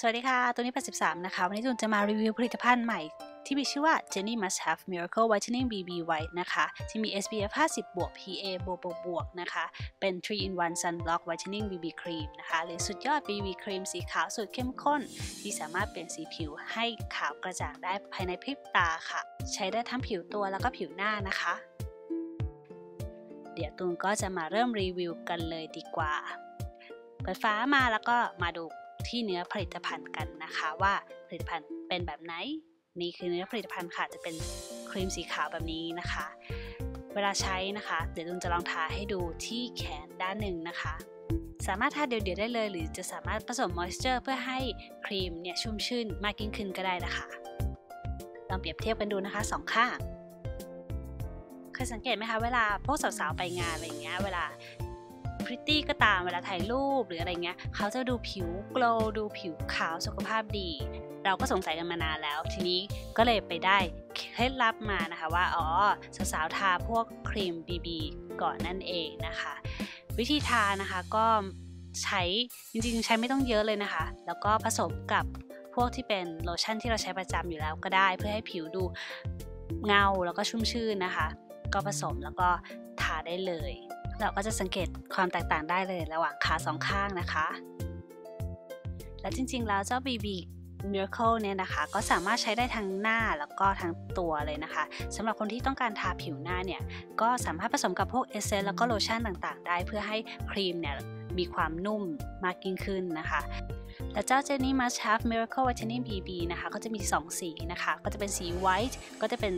สวัสดีค่ะ ตัวนี้ 83 นะคะ วันนี้ตุนจะมารีวิวผลิตภัณฑ์ใหม่ที่มีชื่อว่า Jenny Must Have Miracle Whitening BB White นะคะ ที่มี SPF 50 บวก PA บวกบวกบวกนะคะ เป็น 3 in 1 Sunblock Whitening BB Cream นะคะ หรือสุดยอด BB Cream สีขาวสูตรเข้มข้น ที่สามารถเปลี่ยนสีผิวให้ขาวกระจ่างได้ภายในพริบตาค่ะ ใช้ได้ทั้งผิวตัวแล้วก็ผิวหน้านะคะ เดี๋ยวตูนก็จะมาเริ่มรีวิวกันเลยดีกว่า เปิดฟ้ามาแล้วก็มาดู ที่เนื้อผลิตภัณฑ์กันนะคะว่าผลิตภัณฑ์เป็นแบบไหน นี่คือเนื้อผลิตภัณฑ์ค่ะจะเป็นครีมสีขาวแบบนี้นะคะ เวลาใช้นะคะ เดี๋ยวตุนจะลองทาให้ดูที่แขนด้านหนึ่งนะคะ สามารถทาเดี่ยวๆได้เลย หรือจะสามารถผสมมอยส์เจอร์เพื่อให้ครีมเนี่ยชุ่มชื่นมากยิ่งขึ้นก็ได้นะคะลองเปรียบเทียบกันดูนะคะสองข้างเคยสังเกตไหมคะเวลาพวกสาวๆไปงานอะไรเงี้ยเวลา พริตตี้ก็ตามเวลาถ่ายรูปหรืออะไรเงี้ยเขาจะดูผิวโกลดูผิวขาวสุขภาพดี เราก็สงสัยกันมานานแล้ว ทีนี้ก็เลยไปได้เคล็ดลับมานะคะว่าอ๋อสาวๆทาพวกครีม BB ก่อนนั่นเองนะคะ วิธีทานะคะก็ใช้จริงๆ ใช้ไม่ต้องเยอะเลยนะคะ แล้วก็ผสมกับพวกที่เป็นโลชั่นที่เราใช้ประจำอยู่แล้วก็ได้ เพื่อให้ผิวดูเงาแล้วก็ชุ่มชื่นนะคะ ก็ผสมแล้วก็ท ได้เลย เราก็จะสังเกตความแตกต่างได้เลยระหว่างขาสองข้างนะคะ และจริงๆแล้วเจ้า BB Miracle เนี่ยนะคะ ก็สามารถใช้ได้ทั้งหน้าแล้วก็ทั้งตัวเลยนะคะสำหรับคนที่ต้องการทาผิวหน้าเนี่ย ก็สามารถผสมกับพวกเอเซนแล้วก็โลชั่นต่างๆ ได้ เพื่อให้ครีมเนี่ยมีความนุ่มมากยิ่งขึ้นนะคะ และเจ้า Jenny Must Have Miracle Whitening BB นะคะก็จะมี 2 สีนะคะ ก็จะเป็นสี white ก็จะเป็น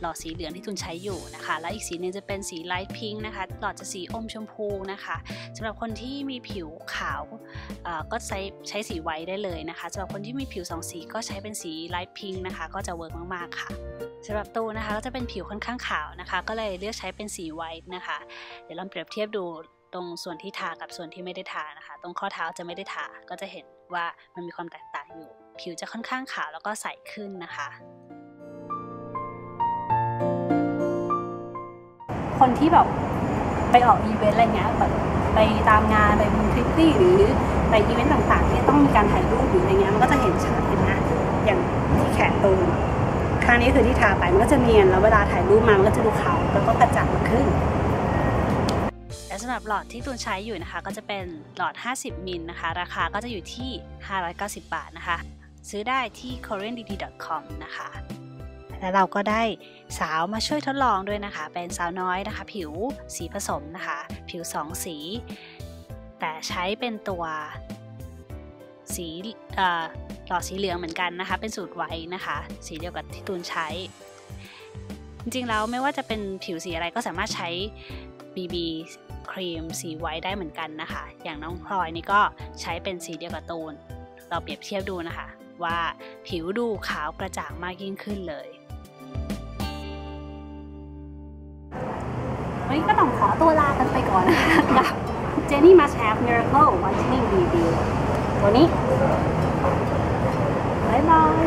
หลอดสีเหลืองที่ทุนใช้อยู่นะคะ และอีกสีนึงจะเป็นสี light pink นะคะ หลอดจะสีอมชมพูนะคะสำหรับคนที่มีผิวขาวก็ใช้ใช้สีไวท์ได้เลยนะคะสำหรับคนที่มีผิว 2 สีก็ใช้เป็นสี light pink นะคะ ก็จะเวิร์กมากๆค่ะสำหรับตูนะคะก็จะเป็นผิวค่อนข้างขาวนะคะ ก็เลยเลือกใช้เป็นสีไวท์นะคะ เดี๋ยวลองเปรียบเทียบดู ตรงส่วนที่ทากับส่วนที่ไม่ได้ทานะคะ ตรงข้อเท้าจะไม่ได้ทาก็จะเห็นว่ามันมีความแตกต่างอยู่ ผิวจะค่อนข้างขาวแล้วก็ใสขึ้นนะคะ คนที่แบบไปออกอีเวนต์อะไรเงี้ยแบบไปตามงานไปมูทริปตี้หรือไปอีเวนต์ต่างๆ ที่ต้องมีการถ่ายรูปหรืออะไรเงี้ยมันก็จะเห็นชัดเห็นนะอย่างที่แขนตูนข้งนี้คือที่ทาไปมันก็จะเนียนแล้วเวลาถ่ายรูปมามันก็จะดูขาวแล้วก็กระจ่างขึ้น และสำหรับหลอดที่ตูนใช้อยู่นะคะ ก็จะเป็นหลอด 50 มิลนะคะ ราคาก็จะอยู่ที่ 590 บาทนะคะ ซื้อได้ที่ koreandd.com นะคะ และเราก็ได้สาวมาช่วยทดลองด้วยนะคะ เป็นสาวน้อยนะคะ ผิวสีผสมนะคะ ผิว 2 สี แต่ใช้เป็นตัวสีหลอดสีเหลืองเหมือนกันนะคะ เป็นสูตรไว้นะคะ สีเดียวกับที่ตูนใช้ จริงๆแล้วไม่ว่าจะเป็นผิวสีอะไรก็สามารถใช้ BB ครีมสีไว้ได้เหมือนกันนะคะ อย่างน้องพลอยนี่ก็ใช้เป็นสีเดียวกับตูน เราเปรียบเทียบดูนะคะ ว่าผิวดูขาวกระจ่างมากยิ่งขึ้นเลยวันนี้ก็ต้องขอตัวลากันไปก่อนนะคะกับ Jenny Must Have Miracle Whitening BB ตัวนี้ บ๊ายบาย